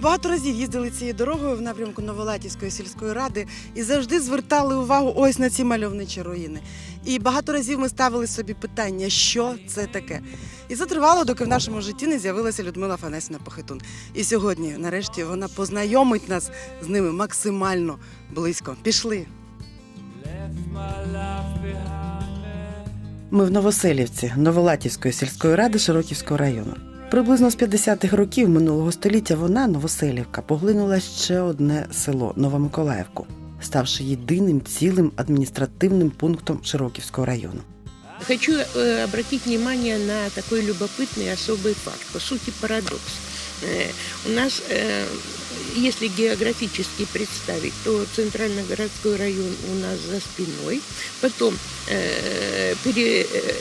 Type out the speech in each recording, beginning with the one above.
Багато разів їздили цією дорогою в напрямку Новолатівської сільської ради і завжди звертали увагу ось на ці мальовничі руїни. І багато разів ми ставили собі питання, що це таке. І це тривало, доки в нашому житті не з'явилася Людмила Фанесіна Похитун. І сьогодні, нарешті, вона познайомить нас з ними максимально близько. Пішли. Ми в Новоселівці Новолатівської сільської ради Широківського району. Приблизно з 50-х років минулого століття вона, Новоселівка, поглинула ще одне село Новомиколаївку, ставши єдиним цілим адміністративним пунктом Широківського району. Хочу э, обратить внимание на такой любопытный особый факт, по сути парадокс. Э, у нас, э, если географически представить, то центральногородской район у нас за спиной, потом э, пере- э,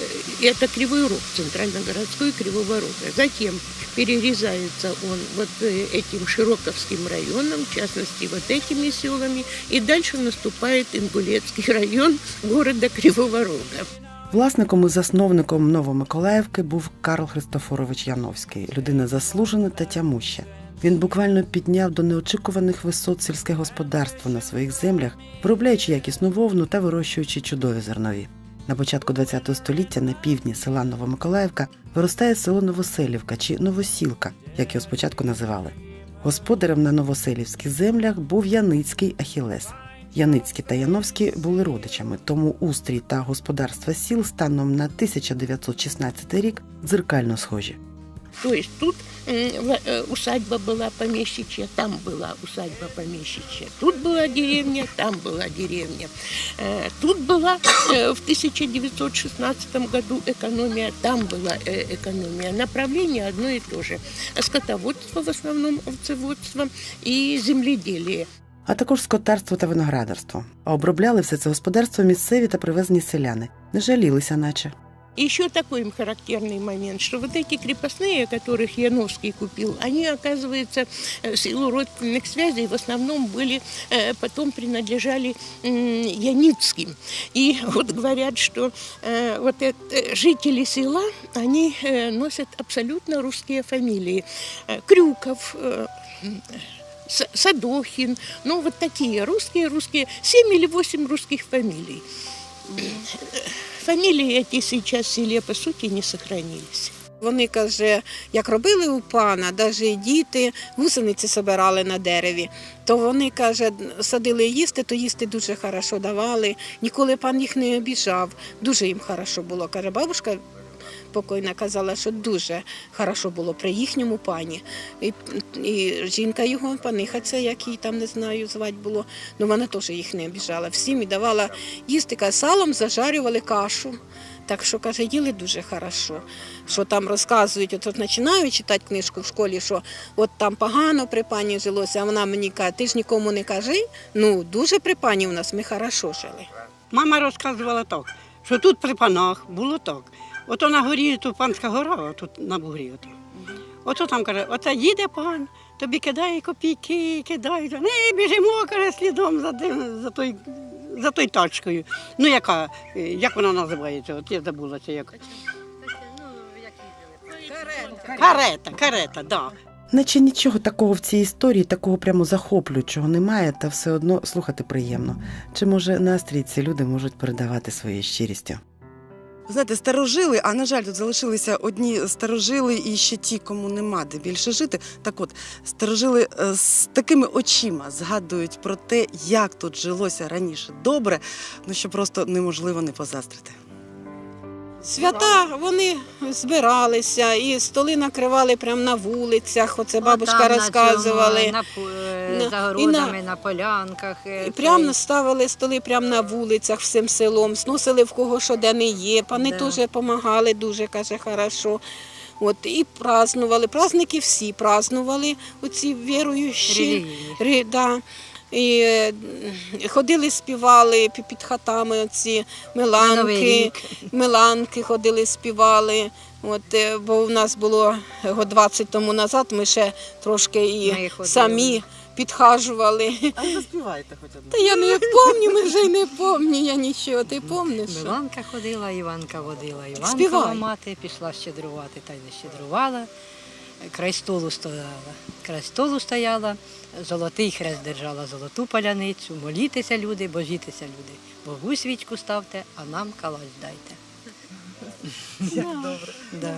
это Кривой Рог, центральногородской Кривого Рога. Затем перерезается он вот э, этим Широковским районом, в частности вот этими селами, и дальше наступает Ингулецкий район города Кривого Рога. Власником і засновником Новомиколаївки був Карл Христофорович Яновський, людина заслужена та тямуща. Він буквально підняв до неочікуваних висот сільське господарство на своїх землях, виробляючи якісну вовну та вирощуючи чудові зернові. На початку ХХ століття на півдні села Новомиколаївка виростає село Новоселівка чи Новосілка, як його спочатку називали. Господарем на новоселівських землях був Яницький Ахілес. Яницькі та Яновські були родичами, тому устрій та господарства сіл станом на 1916 рік дзеркально схожі. То есть тут м, в- э, усадьба была помещичья, там была усадьба помещичья, тут была деревня, там была деревня. Э, Тут была э, в 1916 году экономия, там была э, экономия. Направление одно и то же. Скотоводство в основном, овцеводство и земледелие. а також скотарство та виноградарство. А обробляли все це господарство місцеві та привезені селяни. Не жалілися, наче. И еще такой им характерный момент, что вот эти крепостные, которых Яновский купил, они, оказывается, э, в силу родственных связей в основном были, э, потом принадлежали Яницким. И вот говорят, что э, вот это, э, жители села, они э, носят абсолютно русские фамилии. Э, Крюков, э, Садохин, ну вот такие русские, русские, семь или восемь русских фамилий. Фамилии які сейчас в селі, по суті, не сохранились. Вони каже, як робили у пана, навіть діти гусениці собирали на дереві, то вони каже, садили їсти, то їсти дуже хорошо давали. Ніколи пан їх не обіжав. Дуже їм хорошо було. Каже, бабушка покойна казала, що дуже хорошо було при їхньому пані. І, і жінка його, паниха, це як її там не знаю, звати було. Ну вона теж їх не обіжала. Всім і давала їсти, каже, салом зажарювали кашу. Так що каже, їли дуже хорошо. Що там розказують, от, от починаю читати книжку в школі, що от там погано при пані жилося, а вона мені каже, ти ж нікому не кажи. Ну, дуже при пані у нас ми хорошо жили. Мама розказувала так, що тут при панах було так. Ото на горі, тут панська гора, тут на бугрі. Ото. Ото там каже, оце їде пан, тобі кидає копійки, кидає. Не, біжимо, каже, слідом за, тим- за, той, за той тачкою. Ну, яка, е, як вона називається? От я забула це як. Карета, карета. Да. Наче нічого такого в цій історії, такого прямо захоплюючого немає, та все одно слухати приємно. Чи може настрій ці люди можуть передавати своєю щирістю? Знаєте, старожили, а на жаль, тут залишилися одні старожили і ще ті, кому нема де більше жити. Так от, старожили е, з такими очима згадують про те, як тут жилося раніше добре, ну що просто неможливо не позастрити. Свята вони збиралися і столи накривали прямо на вулицях. Оце бабушка Отам на розказували. цьому, на пу- е, На- на- на полянках. е, І прямо ставили столи прямо на вулицях всім селом, сносили в кого що де не є. Пани Да. теж допомагали дуже, каже, хорошо. От, і празднували. Праздники всі празднували, оці віруючі. Релігійні. Ри, да. І е, ходили, співали під хатами Новий меланки, меланки ходили, співали. От, е, бо у нас було його 20 тому назад, ми ще трошки і самі підхажували. А ви заспіваєте хоч одну? Та я не пам'ятаю, ми вже й не пам'ятаю, я нічого, ти пам'ятаєш? Миланка ходила, Іванка водила. Співай. мати пішла щедрувати, та й не щедрувала. Край столу стояла. Край столу стояла, золотий хрест держала, золоту паляницю. Молітеся, люди, божітеся, люди. Богу свічку ставте, а нам калач дайте. Добре. Да.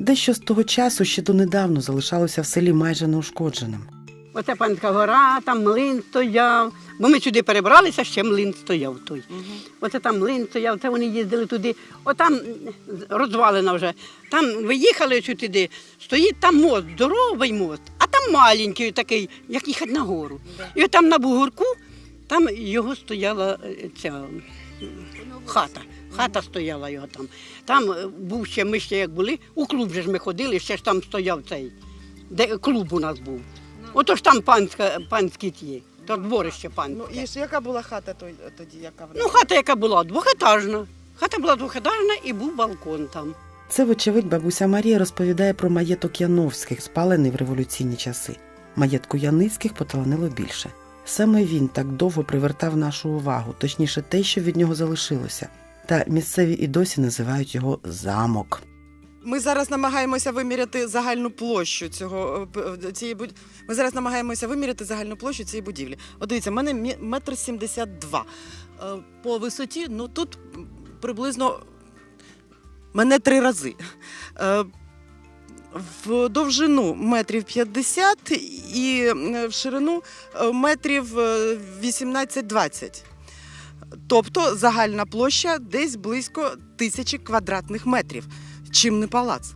Дещо з того часу ще донедавно залишалося в селі майже неушкодженим. Оце панська гора, там млин стояв. Бо ми сюди перебралися, ще млин стояв той. Оце там млин стояв, це вони їздили туди. Отам розвалена вже. Там виїхали сюди, стоїть там мост, здоровий мост, а там маленький такий, як їхати на гору. І там на бугорку, там його стояла е, ця хата. Хата стояла його там. Там е, був ще, ми ще як були, у клуб же ж ми ходили, ще ж там стояв цей, де клуб у нас був. Ото ж там панська, панські ті, то дворище панське. Ну і ж яка була хата той- тоді, яка вона? Ну, хата, яка була двохетажна. Хата була двохетажна і був балкон там. Це, вочевидь, бабуся Марія розповідає про маєток Яновських, спалений в революційні часи. Маєтку Яницьких поталанило більше. Саме він так довго привертав нашу увагу, точніше, те, що від нього залишилося. Та місцеві і досі називають його замок. Ми зараз намагаємося виміряти загальну площу цього е, цієї будь... Ми зараз намагаємося виміряти загальну площу цієї будівлі. От дивіться, в мене метр сімдесят два. Е, По висоті, ну тут приблизно мене три рази. Е, В довжину метрів 50 і е, в ширину е, метрів е, 18-20. Тобто загальна площа десь близько тисячі квадратних метрів. Чим не палац?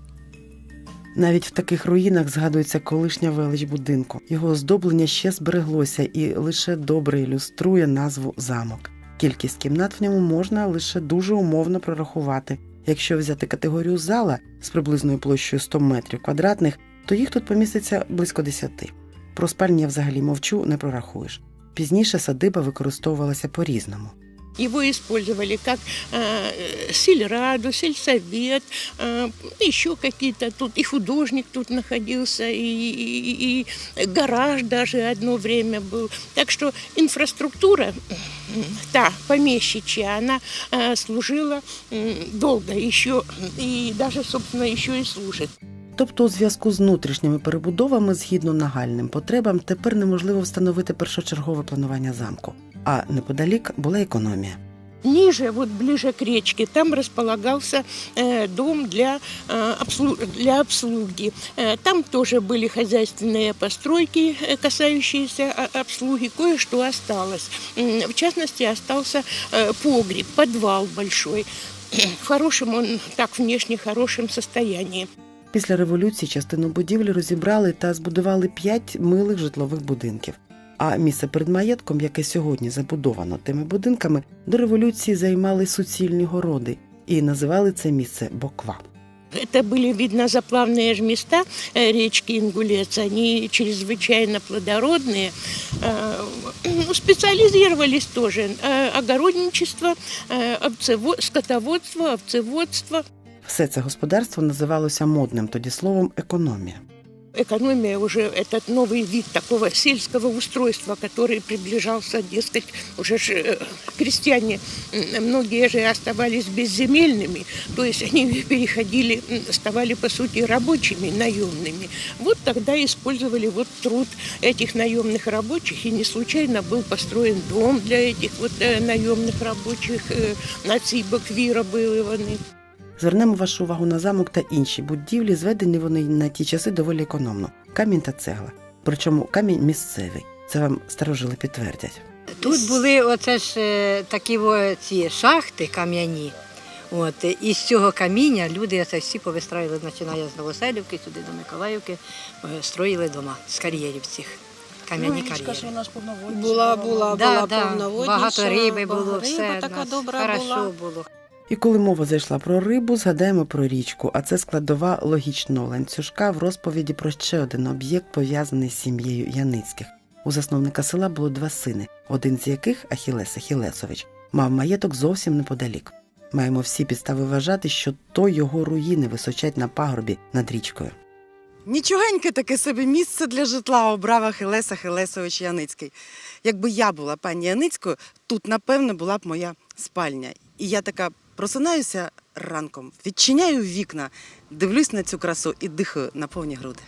Навіть в таких руїнах згадується колишня велич будинку. Його оздоблення ще збереглося і лише добре ілюструє назву замок. Кількість кімнат в ньому можна лише дуже умовно прорахувати. Якщо взяти категорію зала з приблизною площею 100 метрів квадратних, то їх тут поміститься близько 10. Про спальні я взагалі мовчу, не прорахуєш. Пізніше садиба використовувалася по-різному. Его использовали как э, сельраду, сельсовет, э, еще какие-то тут, и художник тут находился, и, и- и гараж даже одно время был. Так что инфраструктура, м, та помещичья, она э, служила м, долго еще, и даже, собственно, еще и служит. Тобто, у зв'язку з внутрішніми перебудовами, згідно нагальним потребам, тепер неможливо встановити першочергове планування замку. А неподалік була економія. Ниже, вот ближе к речке, там располагался э, дом для, э, обслу- для обслуги. Э, там тоже были хозяйственные постройки, э, касающиеся э, обслуги. Кое-что осталось. М, В частности, остался э, погреб, подвал большой. В хорошем он, так внешне хорошем состоянии. Після революції частину будівлі розібрали та збудували п'ять милих житлових будинків. А місце перед маєтком, яке сьогодні забудовано тими будинками, до революції займали суцільні городи і називали це місце Боква. Это были, видно, заплавные ж места э, речки Ингулец. Они чрезвычайно плодородные. Э, ну, Специализировались тоже. э, Огородничество, э, овцево- скотоводство, овцеводство. Все це господарство називалося модним тоді словом економія. Экономия уже этот новый вид такого сельского устройства, который приближался, дескать, уже ж, э, крестьяне, многие же оставались безземельными, то есть они переходили, ставали по сути рабочими, наемными. Вот тогда использовали вот труд этих наемных рабочих, и не случайно был построен дом для этих вот э, наемных рабочих, э, на цій бокві робили вони. Звернемо вашу увагу на замок та інші будівлі, зведені вони на ті часи доволі економно. Камінь та цегла. Причому камінь місцевий. Це вам старожили підтвердять. Тут були оце ж е, такі ці шахти кам'яні. От, і з цього каміння люди це всі повистраювали, починає з Новоселівки, сюди до Миколаївки, е, строїли дома з кар'єрів цих. кам'яні річка кар'єри. ж вона ж повноводна. Була, була, Да, була да, повноводніша, багато риби було, риба все. така добра хорошо була. було. І коли мова зайшла про рибу, згадаємо про річку, а це складова логічного ланцюжка в розповіді про ще один об'єкт, пов'язаний з сім'єю Яницьких. У засновника села було два сини, один з яких, Ахілес Ахілесович, мав маєток зовсім неподалік. Маємо всі підстави вважати, що то його руїни височать на пагорбі над річкою. Нічогеньке таке собі місце для житла обрав Ахилес Ахилесович Яницький. Якби я була пані Яницькою, тут, напевно, була б моя спальня. І я така просинаюся ранком, відчиняю вікна, дивлюсь на цю красу і дихаю на повні груди.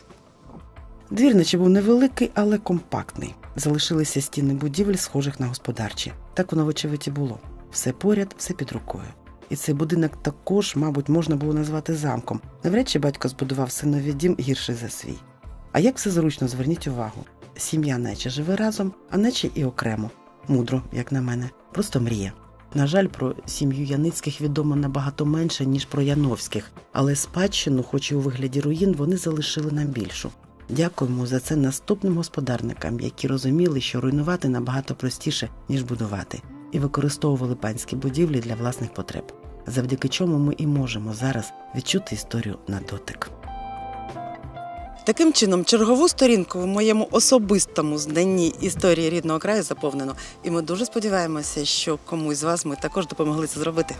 Двір наче був невеликий, але компактний. Залишилися стіни будівель, схожих на господарчі. Так воно, вочевидь, було. Все поряд, все під рукою. І цей будинок також, мабуть, можна було назвати замком. Навряд чи батько збудував синові дім гірший за свій. А як все зручно, зверніть увагу. Сім'я наче живе разом, а наче і окремо. Мудро, як на мене, просто мрія. На жаль, про сім'ю Яницьких відомо набагато менше, ніж про Яновських, але спадщину, хоч і у вигляді руїн, вони залишили нам більшу. Дякуємо за це наступним господарникам, які розуміли, що руйнувати набагато простіше, ніж будувати, і використовували панські будівлі для власних потреб, завдяки чому ми і можемо зараз відчути історію на дотик. Таким чином, чергову сторінку в моєму особистому знанні історії рідного краю заповнено. І ми дуже сподіваємося, що комусь з вас ми також допомогли це зробити.